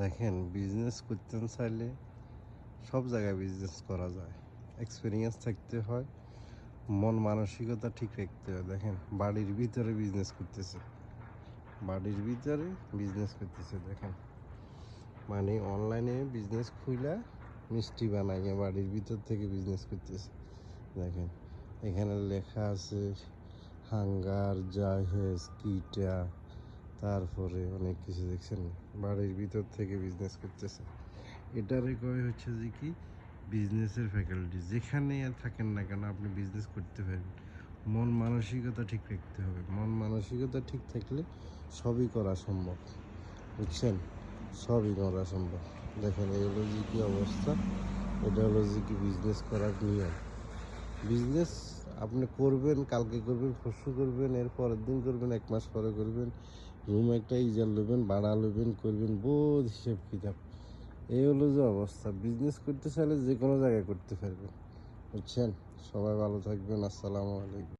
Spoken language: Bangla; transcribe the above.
দেখেন বিজনেস করতে চাইলে সব জায়গায় বিজনেস করা যায়। এক্সপিরিয়েন্স থাকতে হয়, মন মানসিকতা ঠিক রাখতে হয়। দেখেন বাড়ির ভিতরে বিজনেস করতেছে। বাড়ির ভিতরে বিজনেস করতেছে, দেখেন। মানে অনলাইনে বিজনেস খুইলা মিষ্টি বানাইয়া বাড়ির ভিতর থেকে বিজনেস করতেছে। দেখেন, এখানে লেখা আছে, হাঙ্গার, জাহেজ, কিটা তারপরে অনেক কিছু দেখছেন, বাড়ির ভিতর থেকে বিজনেস করতেছে। এটারে কয় হচ্ছে যে কি বিজনেসের ফ্যাকাল্টি যেখানে আর থাকেন না কেন আপনি বিজনেস করতে পারবেন। মন মানসিকতা ঠিক রাখতে হবে। মন মানসিকতা ঠিক থাকলে সবই করা সম্ভব। বুঝছেন? সবই করা সম্ভব। দেখেন, এই হলো যে কি অবস্থা, এটা হলো যে কি বিজনেস করার নিয়ম। বিজনেস আপনি করবেন, কালকে করবেন, পরশু করবেন, এর পরের দিন করবেন, এক মাস পরে করবেন রুম একটা ইজার নেবেন ভাড়া নেবেন করবেন, বোধ হিসেব কিতাব। এই হলো যে অবস্থা। বিজনেস করতে চাইলে যে কোনো জায়গায় করতে পারবেন। বুঝছেন? সবাই ভালো থাকবেন। আসসালামু আলাইকুম।